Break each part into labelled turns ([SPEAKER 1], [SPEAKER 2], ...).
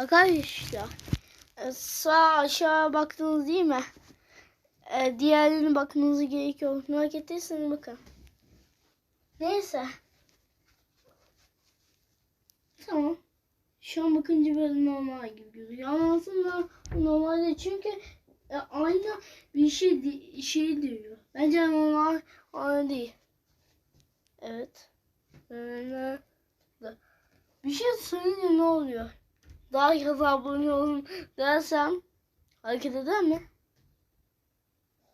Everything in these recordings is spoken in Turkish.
[SPEAKER 1] Arkadaşlar e, sağ aşağı baktınız değil mi? E, diğerlerine bakmanız gerekiyor. Merak ettiyseniz bakın. Neyse. Tamam. Şu an bakınca böyle normal gibi gözüküyor. Ama aslında bu normal değil. Çünkü e, aynı bir şey şey diyor. Bence normal aynı değil. Evet. Bir şey söyleyince ne oluyor? Daha fazla abone olun dersem hareket eder mi?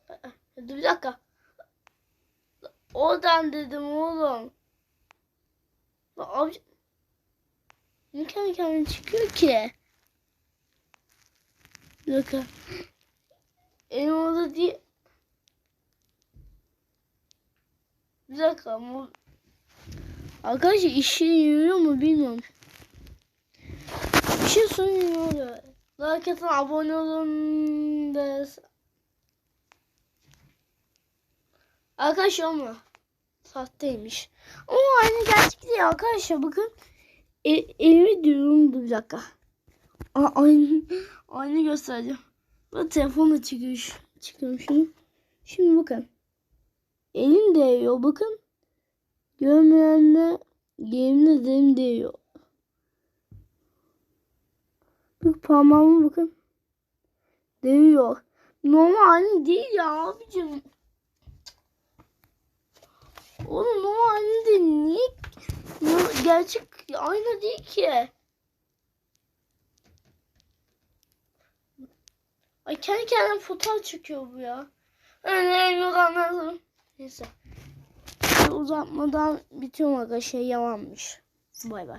[SPEAKER 1] Aa, Dur bir dakika. Oradan dedim oğlum. Abi... Niye kendi kendine çıkıyor ki? Bir dakika. Elim orada değil. Bir dakika. Arkadaşlar işe yarıyor mu bilmiyorum. Bir şey söyleyeyim oluyor? Like atın abone olun des. Arkadaşlar ama sahteymiş. Ama aynı gerçek değil arkadaşlar bakın. E, elimi diyorum bir dakika. Aa, aynı, aynı göstereceğim. Bu telefonla çıkıyor, çıkıyorum şunu. Şimdi bakın. Elim değiyor bakın. Görmeyenler yemin ederim değiyor. Bak parmağıma bakın. Değiyor. Normal değil ya abicim. Oğlum normal değil. Niye? Gerçek aynı değil ki. Ay kendi kendine fotoğraf çekiyor bu ya. Öyle yok anladım. Neyse. Uzatmadan bitiyorum arkadaşlar. Yalanmış. Bay bay.